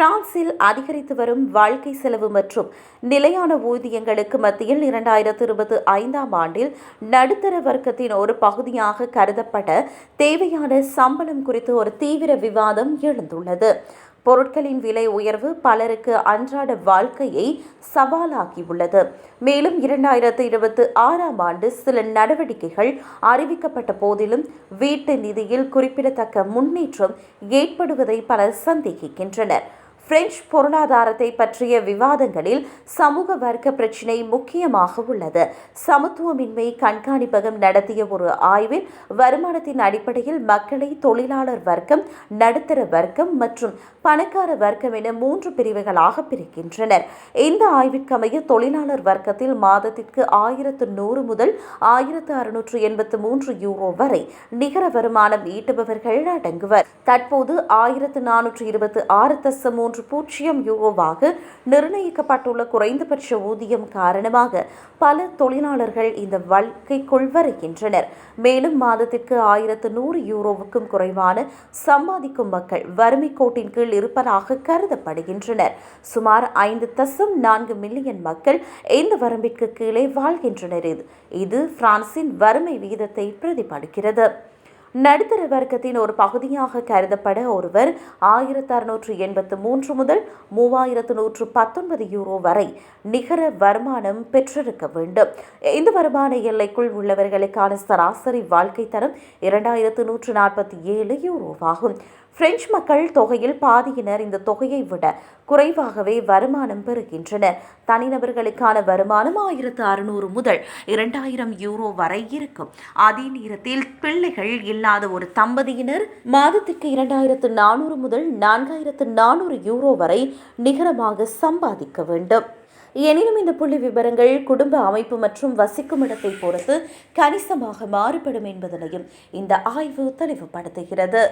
பிரான்சில் அதிகரித்து வரும் வாழ்க்கை செலவு மற்றும் நிலையான ஊதியங்களுக்கு மத்தியில் இரண்டாயிரத்து இருபத்தி ஐந்தாம் ஆண்டில் நடுத்தர வர்க்கத்தின் ஒரு பகுதியாக கருதப்பட தேவையான சம்பளம் குறித்து ஒரு தீவிர விவாதம் எழுந்துள்ளது. பொருட்களின் விலை உயர்வு பலருக்கு அன்றாட வாழ்க்கையை சவாலாகியுள்ளது மேலும் இரண்டாயிரத்து இருபத்தி ஆறாம் ஆண்டு சில நடவடிக்கைகள் அறிவிக்கப்பட்ட போதிலும் வீட்டு நிதியில் குறிப்பிடத்தக்க முன்னேற்றம் ஏற்படுவதை பலர் சந்தேகிக்கின்றனர். பிரெஞ்சு பொருளாதாரத்தை பற்றிய விவாதங்களில் சமூக வர்க்க பிரச்சினை முக்கியமாக உள்ளது. சமத்துவமின்மை கண்காணிப்பகம் நடத்திய ஒரு ஆய்வில் வருமானத்தின் அடிப்படையில் மக்களை தொழிலாளர் வர்க்கம் நடுத்தர வர்க்கம் மற்றும் பணக்கார வர்க்கம் என மூன்று பிரிவுகளாக பிரிக்கின்றனர். இந்த ஆய்விற்கமைய தொழிலாளர் வர்க்கத்தில் மாதத்திற்கு ஆயிரத்து நூறு முதல் ஆயிரத்து அறுநூற்று எண்பத்து மூன்று யூரோ வரை நிகர வருமானம் ஈட்டுபவர்கள் அடங்குவர். தற்போது ஆயிரத்து நானூற்று இருபத்தி ஆறு தசம் மூன்று பூஜ்ஜியம் யூரோவாக நிர்ணயிக்கப்பட்டுள்ள குறைந்தபட்ச ஊதியம் காரணமாக பல தொழிலாளர்கள் இந்த வழக்கைக்குள் வருகின்றனர் மேலும் மாதத்திற்கு ஆயிரத்து நூறு யூரோவுக்கும் குறைவான சம்பாதிக்கும் மக்கள் வறுமை கோட்டின் கீழ் இருப்பதாக கருதப்படுகின்றனர். சுமார் ஐந்து தசம் நான்கு மில்லியன் மக்கள் இந்த வரம்பிற்கு கீழே வாழ்கின்றனர். இது இது பிரான்சின் வறுமை வீதத்தை பிரதிபலிக்கிறது. நடுத்தர வர்க்கத்தின் ஒரு பகுதியாக கருதப்பட ஒருவர் ஆயிரத்து அறுநூற்று எண்பத்து மூன்று முதல் மூவாயிரத்து நூற்று பத்தொன்பது யூரோ வரை நிகர வருமானம் பெற்றிருக்க வேண்டும். இந்த வருமான எல்லைக்குள் உள்ளவர்களுக்கான சராசரி வாழ்க்கை தரம் இரண்டாயிரத்து நூற்று நாற்பத்தி ஏழு யூரோவாகும். பிரெஞ்சு மக்கள் தொகையில் பாதியினர் இந்த தொகையை விட குறைவாகவே வருமானம் பெறுகின்றனர். தனிநபர்களுக்கான வருமானம் ஆயிரத்து அறுநூறு முதல் இரண்டாயிரம் யூரோ வரை இருக்கும். அதே நேரத்தில் பிள்ளைகள் இல்லாத ஒரு தம்பதியினர் மாதத்திற்கு இரண்டாயிரத்து நானூறு முதல் நான்காயிரத்து நானூறு யூரோ வரை நிகரமாக சம்பாதிக்க வேண்டும். எனினும் இந்த புள்ளி விவரங்கள் குடும்ப அமைப்பு மற்றும் வசிக்கும் இடத்தை பொறுத்து கணிசமாக மாறுபடும் என்பதனையும் இந்த ஆய்வு தெளிவுபடுத்துகிறது.